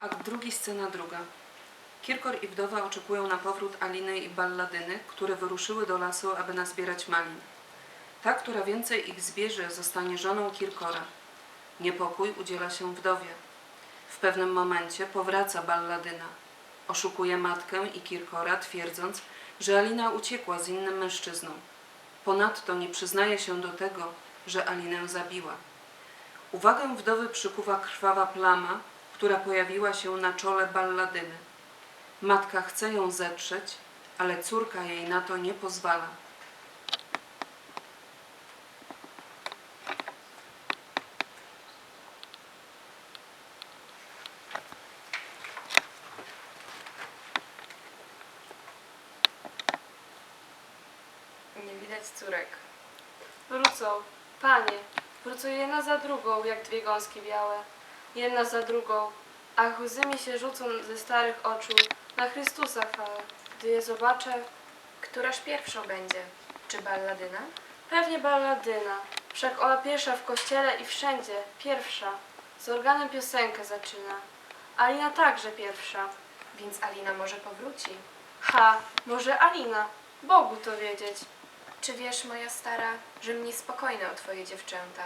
Akt drugi, scena druga. Kirkor i wdowa oczekują na powrót Aliny i Balladyny, które wyruszyły do lasu, aby nazbierać malin. Ta, która więcej ich zbierze, zostanie żoną Kirkora. Niepokój udziela się wdowie. W pewnym momencie powraca Balladyna. Oszukuje matkę i Kirkora, twierdząc, że Alina uciekła z innym mężczyzną. Ponadto nie przyznaje się do tego, że Alinę zabiła. Uwagę wdowy przykuwa krwawa plama, która pojawiła się na czole balladyny. Matka chce ją zetrzeć, ale córka jej na to nie pozwala. Nie widać córek. Wrócą, panie, wrócą jedna za drugą, jak dwie gąski białe. Jedna za drugą, a łzy mi się rzucą ze starych oczu na Chrystusa chwałę. Gdy je zobaczę, Któraż pierwszą będzie? Czy balladyna? pewnie balladyna. Wszak ona pierwsza w kościele i wszędzie, pierwsza. Z organem piosenkę zaczyna. Alina także pierwsza. Więc Alina może powróci. Ha, może Alina, Bogu to wiedzieć. Czy wiesz, moja stara, że mnie spokojne o twoje dziewczęta?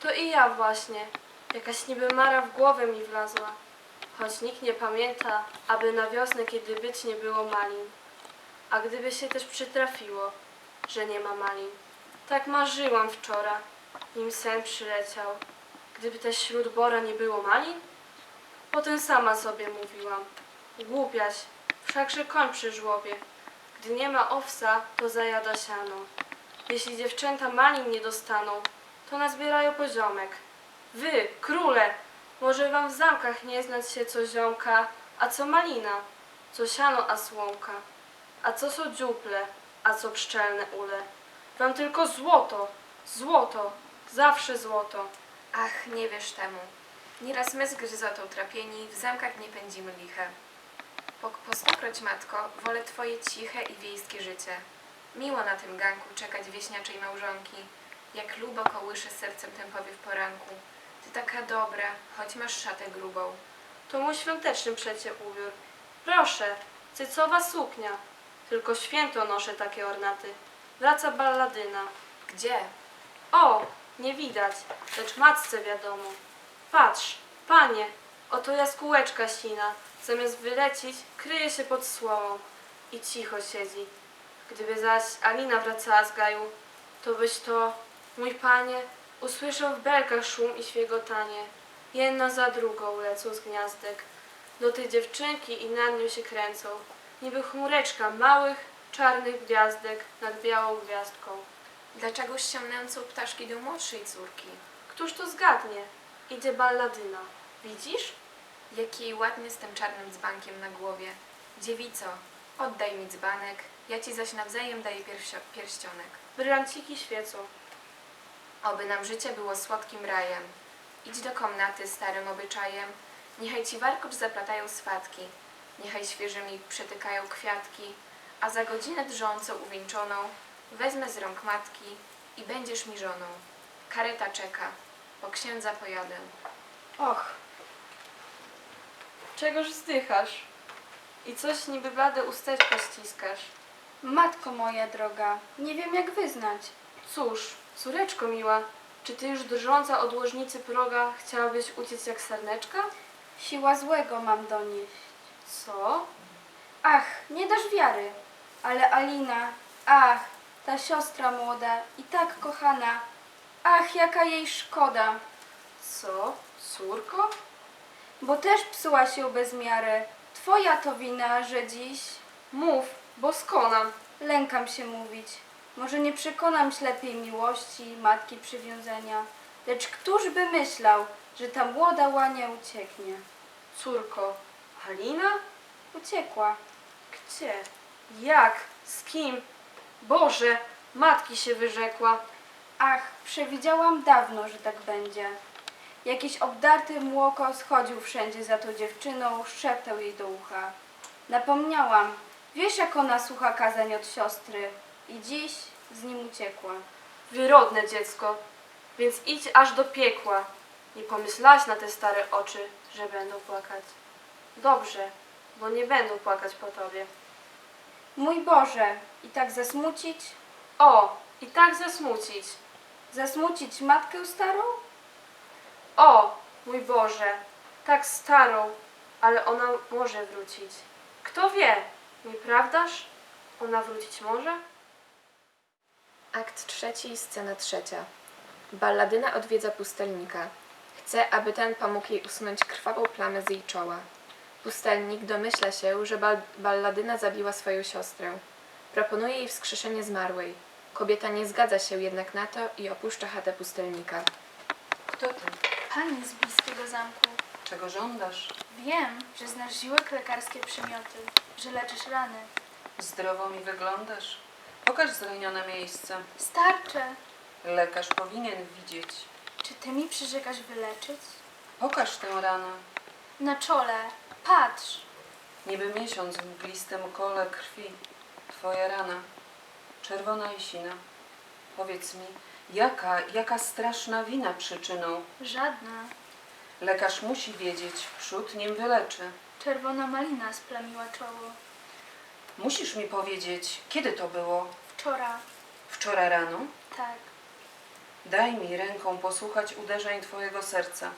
To i ja właśnie. Jakaś niby mara w głowę mi wlazła. Choć nikt nie pamięta, aby na wiosnę, kiedy być nie było malin. A gdyby się też przytrafiło, że nie ma malin. Tak marzyłam wczoraj, nim sen przyleciał. Gdyby też wśród bora nie było malin? Potem sama sobie mówiłam. Głupiaś, wszakże koń przy żłobie. Gdy nie ma owsa, to zajada siano. Jeśli dziewczęta malin nie dostaną, to nazbierają poziomek. Wy, króle, może wam w zamkach nie znać się co ziomka, a co malina, co siano, a słomka, a co są dziuple, a co pszczelne ule. Wam tylko złoto, złoto, zawsze złoto. Ach, nie wiesz temu. Nieraz my z gryzotą trapieni w zamkach nie pędzimy liche. Po, po stokroć, matko, wolę twoje ciche i wiejskie życie. Miło na tym ganku czekać wieśniaczej małżonki, jak lubo kołysze sercem tempowie w poranku. Ty taka dobra, choć masz szatę grubą. To mój świąteczny przecie ubiór. Proszę, cycowa suknia. Tylko święto noszę takie ornaty. Wraca balladyna. Gdzie? O, nie widać, lecz matce wiadomo. Patrz, panie, oto jaskółeczka sina, zamiast wylecieć, kryje się pod słomą i cicho siedzi. Gdyby zaś Alina wracała z gaju, to byś to, mój panie, usłyszał w belkach szum i świegotanie. Jedna za drugą lecą z gniazdek. Do tej dziewczynki i nad nią się kręcą, niby chmureczka małych, czarnych gwiazdek nad białą gwiazdką. Dlaczegoż się nęcą ptaszki do młodszej córki? Któż to zgadnie? Idzie balladyna. Widzisz? Jak jej ładnie z tym czarnym dzbankiem na głowie. Dziewico, oddaj mi dzbanek, ja ci zaś nawzajem daję pierścionek. Brylanciki świecą. Oby nam życie było słodkim rajem. Idź do komnaty starym obyczajem, niechaj ci warkocz zaplatają swatki, niechaj świeżymi przetykają kwiatki, a za godzinę drżąco uwieńczoną wezmę z rąk matki i będziesz mi żoną. Kareta czeka, po księdza pojadę. Och. Czegoż zdychasz? I coś niby blade usteczka ściskasz. Matko moja droga, nie wiem jak wyznać. Cóż, córeczko miła, czy ty już drżąca od łożnicy proga chciałabyś uciec jak sarneczka? Siła złego mam donieść. Co? Ach, nie dasz wiary. Ale Alina, ach, ta siostra młoda i tak kochana. Ach, jaka jej szkoda. Co? Córko? Bo też psuła się bez miary. Twoja to wina, że dziś Mów, bo skonam. lękam się mówić. Może nie przekonam ślepej miłości, matki przywiązania. Lecz któż by myślał, że ta młoda łania ucieknie? Córko, Halina? Uciekła. Gdzie? Jak? Z kim? Boże, matki się wyrzekła. Ach, przewidziałam dawno, że tak będzie. Jakiś obdarty młoko schodził wszędzie za tą dziewczyną, szeptał jej do ucha. Napomniałam, wiesz jak ona słucha kazań od siostry i dziś z nim uciekła. Wyrodne dziecko, więc idź aż do piekła. Nie pomyślałaś na te stare oczy, że będą płakać. Dobrze, bo nie będą płakać po tobie. Mój Boże, i tak zasmucić? O, i tak zasmucić. Zasmucić matkę starą? O, mój Boże, tak starą, ale ona może wrócić. Kto wie, nieprawdaż? Ona wrócić może? Akt trzeci, scena trzecia. Balladyna odwiedza pustelnika. Chce, aby ten pomógł jej usunąć krwawą plamę z jej czoła. Pustelnik domyśla się, że bal- balladyna zabiła swoją siostrę. Proponuje jej wskrzeszenie zmarłej. Kobieta nie zgadza się jednak na to i opuszcza chatę pustelnika. Kto ty? Pani z bliskiego zamku, Czego żądasz? wiem, że znasz ziłek lekarskie przymioty, że leczysz rany. Zdrowo mi wyglądasz. Pokaż zranione miejsce. Starcze, Lekarz powinien widzieć. czy ty mi przyrzekasz wyleczyć? Pokaż tę ranę. Na czole, patrz, Niby miesiąc w mglistym kole krwi. Twoja rana. Czerwona i sina. Powiedz mi, jaka, jaka straszna wina przyczyną? żadna. Lekarz musi wiedzieć, wprzód nim wyleczy. Czerwona malina splamiła czoło. Musisz mi powiedzieć, kiedy to było? Wczora, Wczoraj rano? tak, Daj mi ręką posłuchać uderzeń Twojego serca.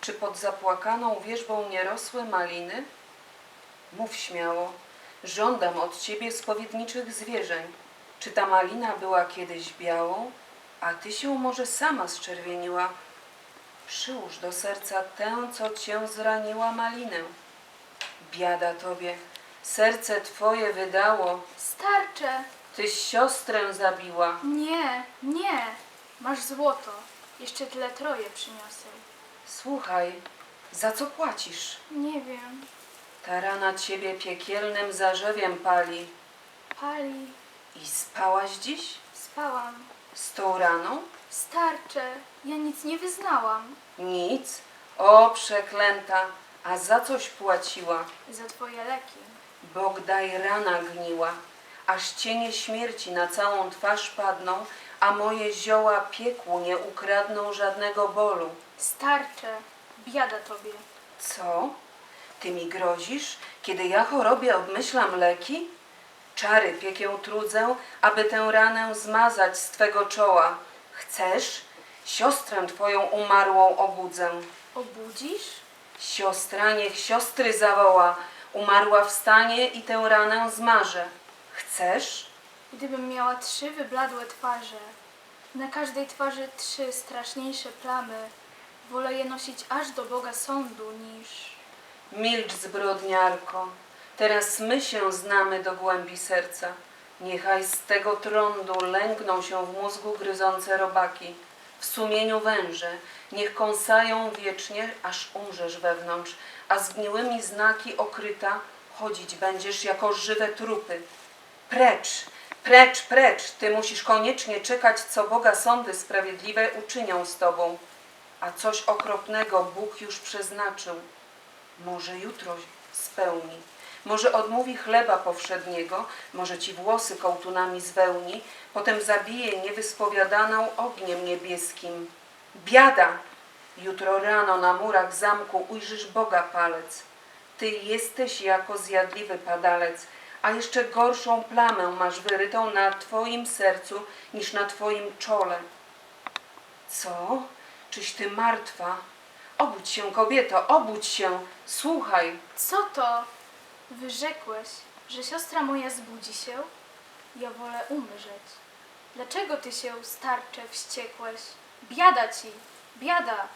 Czy pod zapłakaną wierzbą nie rosły maliny? Mów śmiało. Żądam od Ciebie spowiedniczych zwierzeń. Czy ta malina była kiedyś białą, a Ty się może sama zczerwieniła? Przyłóż do serca tę, co Cię zraniła malinę. Biada Tobie, serce Twoje wydało, starcze. Tyś siostrę zabiła. Nie, nie, masz złoto. Jeszcze tyle troje przyniosę. Słuchaj, za co płacisz? Nie wiem, Ta rana ciebie piekielnym zarzewiem pali. pali, I spałaś dziś? spałam. Z tą raną? Starcze, ja nic nie wyznałam. Nic. O, przeklęta. A za coś płaciła. Za twoje leki. Bóg daj rana gniła. Aż cienie śmierci na całą twarz padną, a moje zioła piekłu nie ukradną żadnego bolu. Starcze, biada tobie. Co? Ty mi grozisz, kiedy ja chorobie obmyślam leki? Czary piekę trudzę, aby tę ranę zmazać z twego czoła. Chcesz? Siostrę twoją umarłą obudzę. Obudzisz? Siostra niech siostry zawoła. Umarła wstanie i tę ranę zmarzę. Chcesz? Gdybym miała trzy wybladłe twarze, na każdej twarzy trzy straszniejsze plamy, wolę je nosić aż do Boga sądu niż... Milcz, zbrodniarko. Teraz my się znamy do głębi serca. Niechaj z tego trądu lęgną się w mózgu gryzące robaki. W sumieniu węże, niech kąsają wiecznie, aż umrzesz wewnątrz, a zgniłymi znaki okryta chodzić będziesz jako żywe trupy. Precz, precz, precz, ty musisz koniecznie czekać, co Boga sądy sprawiedliwe uczynią z tobą. A coś okropnego Bóg już przeznaczył. Może jutro spełni. Może odmówi chleba powszedniego, może ci włosy kołtunami zwełni, potem zabije niewyspowiadaną ogniem niebieskim. Biada! Jutro rano na murach zamku ujrzysz Boga palec. Ty jesteś jako zjadliwy padalec, a jeszcze gorszą plamę masz wyrytą na twoim sercu niż na twoim czole. Co? Czyś ty martwa? Obudź się, kobieto, obudź się, słuchaj. Co to? Wyrzekłeś, że siostra moja zbudzi się? Ja wolę umrzeć. Dlaczego ty się, starcze, wściekłeś? Biada ci, biada!